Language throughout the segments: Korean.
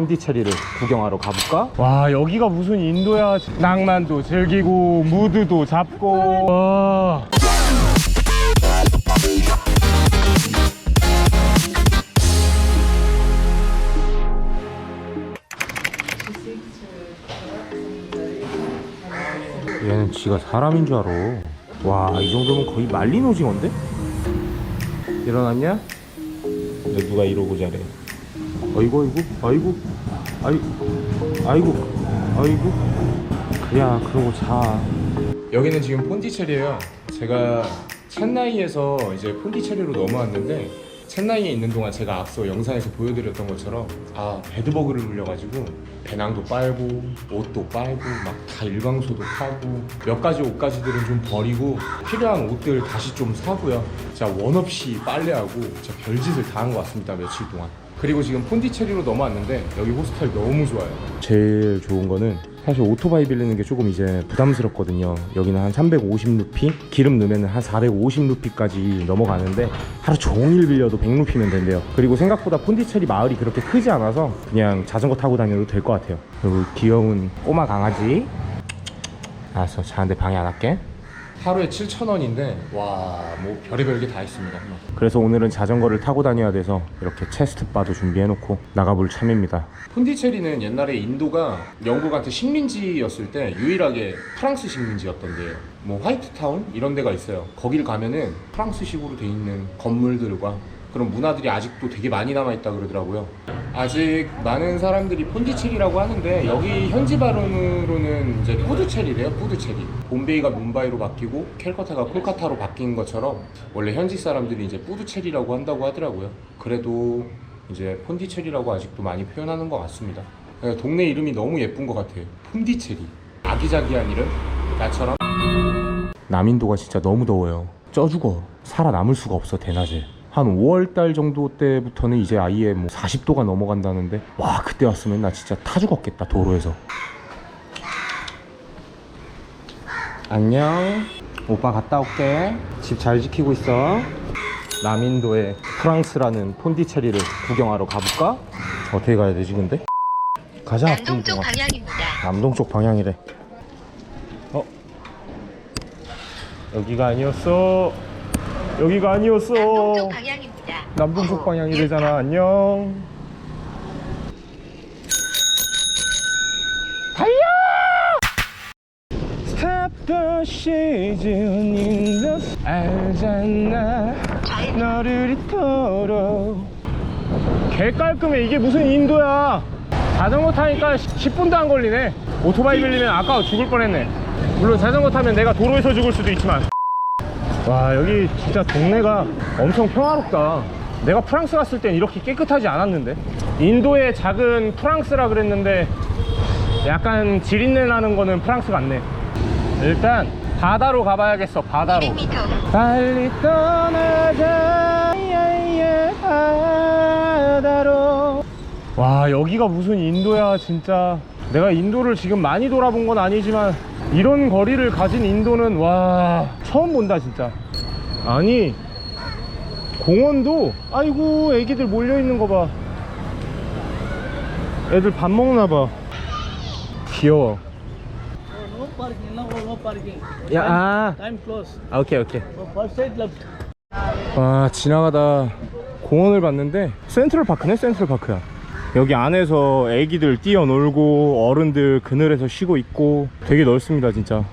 폰디체리를 구경하러 가볼까? 와 여기가 무슨 인도야 낭만도 즐기고 무드도 잡고 와 얘는 지가 사람인 줄 알아. 와, 이 정도면 거의 말린 오징어인데? 일어났냐? 너 누가 이러고 자래? 아이고, 아이고, 아이고, 아이고, 아이고, 아이고. 그야, 그러고 자. 여기는 지금 폰디체리예요 제가 첸나이에서 이제 폰디체리로 넘어왔는데 첸나이에 있는 동안 제가 앞서 영상에서 보여드렸던 것처럼 아 배드버그를 물려가지고 배낭도 빨고 옷도 빨고 막 다 일광소도 타고 몇 가지 옷가지들은 좀 버리고 필요한 옷들 다시 좀 사고요 제가 원 없이 빨래하고 진짜 별짓을 다 한 것 같습니다 며칠 동안 그리고 지금 폰디체리로 넘어왔는데 여기 호스텔 너무 좋아요 제일 좋은 거는 사실 오토바이 빌리는 게 조금 이제 부담스럽거든요. 여기는 한 350루피, 기름 넣으면 한 450루피까지 넘어가는데 하루 종일 빌려도 100루피면 된대요. 그리고 생각보다 폰디체리 마을이 그렇게 크지 않아서 그냥 자전거 타고 다녀도 될 것 같아요. 그리고 귀여운 꼬마 강아지. 알았어, 자는데 방해 안 할게. 하루에 7,000원인데 와 뭐 별의별 게 다 있습니다 그래서 오늘은 자전거를 타고 다녀야 돼서 이렇게 체스트 바도 준비해놓고 나가볼 참입니다. 폰디체리는 옛날에 인도가 영국한테 식민지였을 때 유일하게 프랑스 식민지였던데요. 뭐 화이트타운 이런 데가 있어요. 거길 가면은 프랑스식으로 돼 있는 건물들과 그런 문화들이 아직도 되게 많이 남아 있다 그러더라고요. 아직 많은 사람들이 폰디체리라고 하는데 여기 현지 발음으로는 이제 푸드체리래요. 푸드체리. 봄베이가 뭄바이로 바뀌고 캘커타가 콜카타로 바뀐 것처럼 원래 현지 사람들이 이제 푸드체리라고 한다고 하더라고요. 그래도 이제 폰디체리라고 아직도 많이 표현하는 것 같습니다. 네, 동네 이름이 너무 예쁜 것 같아요. 폰디체리. 아기자기한 이름? 나처럼 남인도가 진짜 너무 더워요. 쪄 죽어. 살아남을 수가 없어 대낮에. 한 5월 달 정도 때부터는 이제 아예 뭐 40도가 넘어간다는데 와 그때 왔으면 나 진짜 타 죽었겠다 도로에서. 안녕. 오빠 갔다 올게. 집 잘 지키고 있어. 남인도의 프랑스라는 폰디체리를 구경하러 가볼까? 어떻게 가야 되지 근데? 가자. 남동쪽. 방향입니다. 남동쪽 방향이래. 어? 여기가 아니었어. 여기가 아니었어. 남동쪽 방향입니다. 남동쪽 방향이래잖아. 안녕. 달려! Stop the season in the 알잖아 좌회전 너를 이토록 개 깔끔해 이게 무슨 인도야 자전거 타니까 10분도 안 걸리네 오토바이 빌리면 아까 죽을 뻔했네 물론 자전거 타면 내가 도로에서 죽을 수도 있지만 와 여기 진짜 동네가 엄청 평화롭다. 내가 프랑스 갔을 땐 이렇게 깨끗하지 않았는데? 인도의 작은 프랑스라 그랬는데 약간 지린내 나는 거는 프랑스 같네. 일단 바다로 가봐야겠어 바다로. 200m 빨리 떠나자. 바다로. 와 여기가 무슨 인도야 진짜. 내가 인도를 지금 많이 돌아본 건 아니지만 이런 거리를 가진 인도는 와 처음 본다 진짜 아니 공원도 아이고 애기들 몰려있는 거 봐 애들 밥 먹나 봐 귀여워 No parking, no, no parking. 야, 아, Time close. 아, 오케이, 오케이. Left. 와 지나가다 공원을 봤는데 센트럴 파크네 센트럴 파크야 여기 안에서 애기들 뛰어놀고 어른들 그늘에서 쉬고 있고 되게 넓습니다 진짜.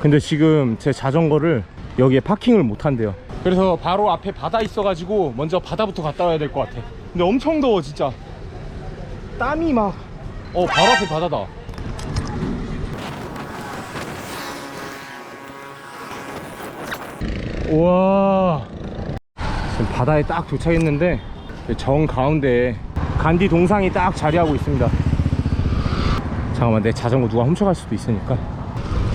근데 지금 제 자전거를 여기에 파킹을 못 한대요. 그래서 바로 앞에 바다 있어가지고 먼저 바다부터 갔다 와야 될 것 같아. 근데 엄청 더워 진짜. 땀이 막. 어 바로 앞에 바다다. 우와. 지금 바다에 딱 도착했는데 정 가운데에 간디 동상이 딱 자리하고 있습니다. 잠깐만 내 자전거 누가 훔쳐갈 수도 있으니까.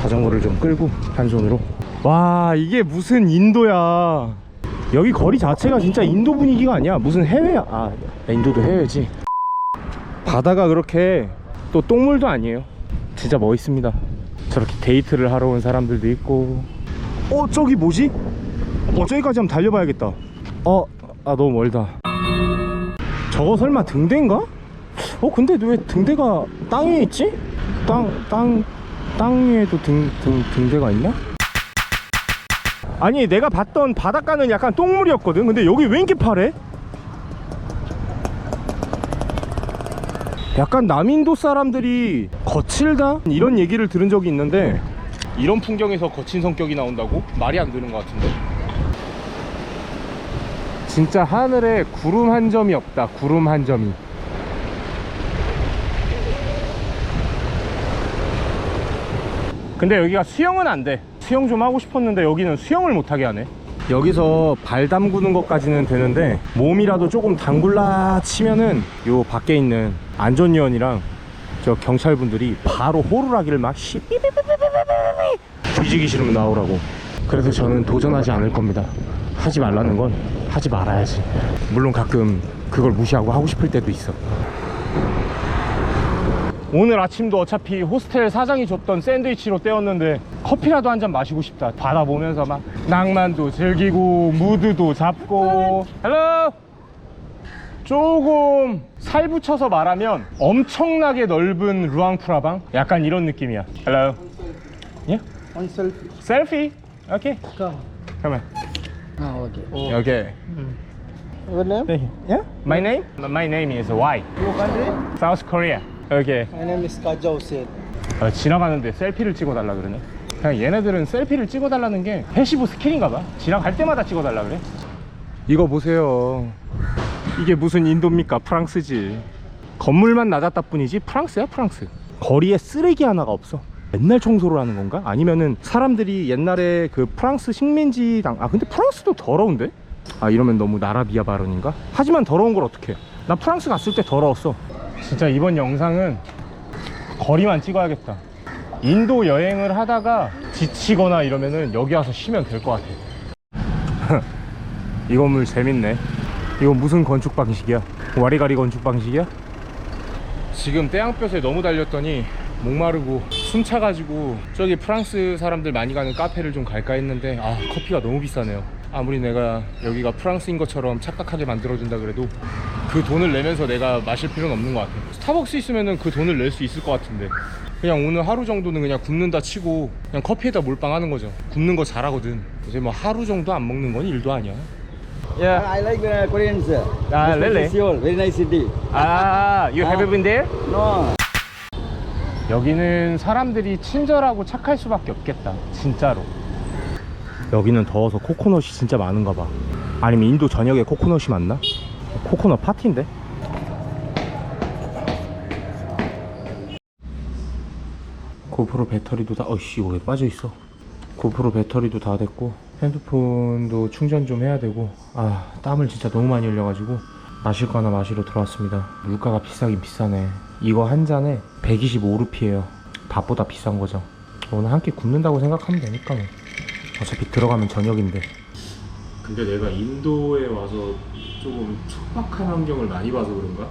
자전거를 좀 끌고 한 손으로. 와 이게 무슨 인도야. 여기 거리 자체가 진짜 인도 분위기가 아니야. 무슨 해외야 아 인도도 해외지. 바다가 그렇게 또 똥물도 아니에요. 진짜 멋있습니다. 저렇게 데이트를 하러 온 사람들도 있고. 어 저기 뭐지? 어 저기까지 한번 달려봐야겠다. 어 아 너무 멀다 저거 설마 등대인가? 어 근데 왜 등대가 땅 위에 있지? 땅 땅 땅 위에도 등, 등 등대가 있나? 아니 내가 봤던 바닷가는 약간 똥물이었거든 근데 여기 왜 이렇게 파래? 약간 남인도 사람들이 거칠다? 이런 얘기를 들은 적이 있는데 이런 풍경에서 거친 성격이 나온다고? 말이 안 되는 것 같은데 진짜 하늘에 구름 한 점이 없다 구름 한 점이 근데 여기가 수영은 안 돼. 수영 좀 하고 싶었는데 여기는 수영을 못 하게 하네. 여기서 발 담그는 것까지는 되는데 몸이라도 조금 담글라 치면은 요 밖에 있는 안전요원이랑 저 경찰분들이 바로 호루라기를 막 시삐삐삐삐삐삐삐 뒤지기 싫으면 나오라고. 그래서 저는 도전하지 않을 겁니다. 하지 말라는 건 하지 말아야지. 물론 가끔 그걸 무시하고 하고 싶을 때도 있어. 오늘 아침도 어차피 호스텔 사장이 줬던 샌드위치로 때웠는데 커피라도 한 잔 마시고 싶다 바다 보면서 막 낭만도 즐기고 무드도 잡고 헬로 조금 살 붙여서 말하면 엄청나게 넓은 루앙프라방 약간 이런 느낌이야 헬로 예? Selfie. 셀피 오케이. 잠깐만 Ah, okay. 오케이 Your name? yeah? My name? My name is Y Your country? South Korea 오케이 My name is Kaja Hussain. 아, 지나가는데 셀피를 찍어달라 그러네. 그냥 얘네들은 셀피를 찍어달라는 게 패시브 스킬인가 봐. 지나갈 때마다 찍어달라 그래. 이거 보세요. 이게 무슨 인도입니까? 프랑스지. 건물만 낮았다 뿐이지 프랑스야 프랑스. 거리에 쓰레기 하나가 없어. 맨날 청소를 하는 건가? 아니면은 사람들이 옛날에 그 프랑스 식민지 당 아 근데 프랑스도 더러운데? 아 이러면 너무 나라비아 발언인가? 하지만 더러운 걸 어떡해 나 프랑스 갔을 때 더러웠어 진짜 이번 영상은 거리만 찍어야겠다. 인도 여행을 하다가 지치거나 이러면은 여기 와서 쉬면 될 것 같아. 이 건물 재밌네. 이거 무슨 건축 방식이야? 와리가리 건축 방식이야? 지금 태양볕에 너무 달렸더니 목마르고 숨 차가지고 저기 프랑스 사람들 많이 가는 카페를 좀 갈까 했는데 아 커피가 너무 비싸네요. 아무리 내가 여기가 프랑스인 것처럼 착각하게 만들어준다 그래도 그 돈을 내면서 내가 마실 필요는 없는 것 같아. 스타벅스 있으면은 그 돈을 낼 수 있을 것 같은데. 그냥 오늘 하루 정도는 그냥 굶는다 치고 그냥 커피에다 몰빵하는 거죠. 굶는 거 잘하거든. 이제 뭐 하루 정도 안 먹는 건 일도 아니야. 야, I like uh, Korean, sir. Ah, This really? Seoul, very nice city. 아, you have been there? No, 여기는 사람들이 친절하고 착할 수밖에 없겠다. 진짜로. 여기는 더워서 코코넛이 진짜 많은가 봐. 아니면 인도 전역에 코코넛이 많나? 코코넛 파티인데? 고프로 배터리도 다, 어이씨, 왜 빠져있어? 고프로 배터리도 다 됐고, 핸드폰도 충전 좀 해야 되고, 아, 땀을 진짜 너무 많이 흘려가지고, 마실 거 하나 마시러 들어왔습니다. 물가가 비싸긴 비싸네. 이거 한 잔에 125루피예요. 밥보다 비싼 거죠. 오늘 한 끼 굶는다고 생각하면 되니까 뭐. 어차피 들어가면 저녁인데. 근데 내가 인도에 와서 조금 촉박한 환경을 많이 봐서 그런가?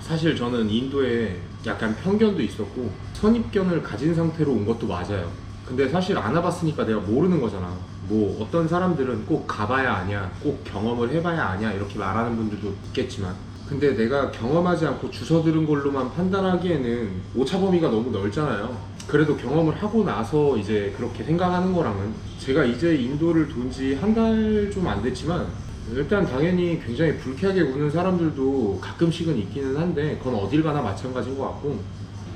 사실 저는 인도에 약간 편견도 있었고 선입견을 가진 상태로 온 것도 맞아요. 근데 사실 안 와봤으니까 내가 모르는 거잖아. 뭐 어떤 사람들은 꼭 가봐야 아냐, 꼭 경험을 해봐야 아냐 이렇게 말하는 분들도 있겠지만 근데 내가 경험하지 않고 주워 들은 걸로만 판단하기에는 오차 범위가 너무 넓잖아요. 그래도 경험을 하고 나서 이제 그렇게 생각하는 거랑은 제가 이제 인도를 돈 지 한 달 좀 안 됐지만 일단 당연히 굉장히 불쾌하게 우는 사람들도 가끔씩은 있기는 한데 그건 어딜 가나 마찬가지인 것 같고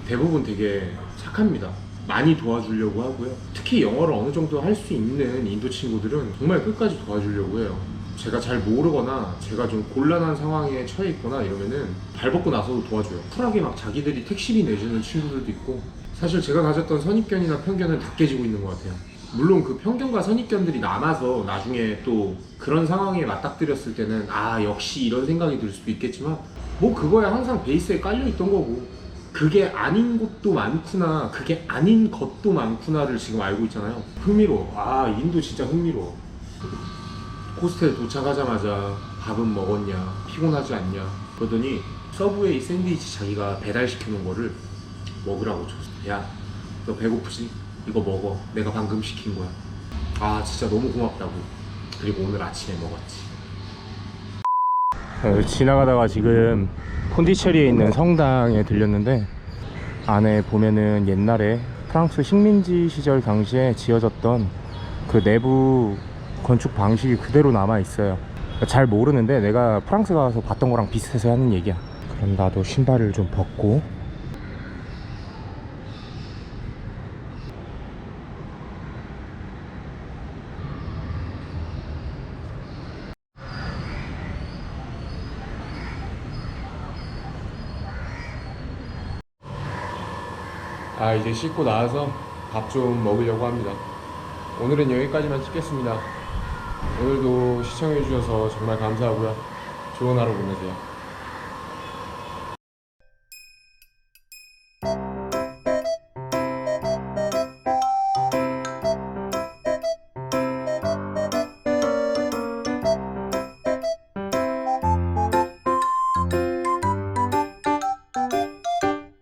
대부분 되게 착합니다. 많이 도와주려고 하고요. 특히 영어를 어느 정도 할 수 있는 인도 친구들은 정말 끝까지 도와주려고 해요. 제가 잘 모르거나 제가 좀 곤란한 상황에 처해 있거나 이러면은 발 벗고 나서도 도와줘요. 쿨하게 막 자기들이 택시비 내주는 친구들도 있고. 사실 제가 가졌던 선입견이나 편견은 다 깨지고 있는 것 같아요. 물론 그 편견과 선입견들이 남아서 나중에 또 그런 상황에 맞닥뜨렸을 때는 아 역시 이런 생각이 들 수도 있겠지만 뭐 그거야 항상 베이스에 깔려 있던 거고. 그게 아닌 것도 많구나 그게 아닌 것도 많구나를 지금 알고 있잖아요. 흥미로워. 아 인도 진짜 흥미로워 호스텔 도착하자마자 밥은 먹었냐 피곤하지 않냐 그러더니 서브웨이 샌드위치 자기가 배달시켜 놓은 거를 먹으라고 줬어 야너 배고프지? 이거 먹어. 내가 방금 시킨 거야. 아 진짜 너무 고맙다고. 그리고 오늘 아침에 먹었지. 어, 지나가다가 지금 폰디체리에 있는 성당에 들렸는데 안에 보면은 옛날에 프랑스 식민지 시절 당시에 지어졌던 그 내부 건축 방식이 그대로 남아 있어요. 잘 모르는데 내가 프랑스 가서 봤던 거랑 비슷해서 하는 얘기야. 그럼 나도 신발을 좀 벗고 아 이제 씻고 나와서 밥 좀 먹으려고 합니다. 오늘은 여기까지만 찍겠습니다. 오늘도 시청해주셔서 정말 감사하고요. 좋은 하루 보내세요.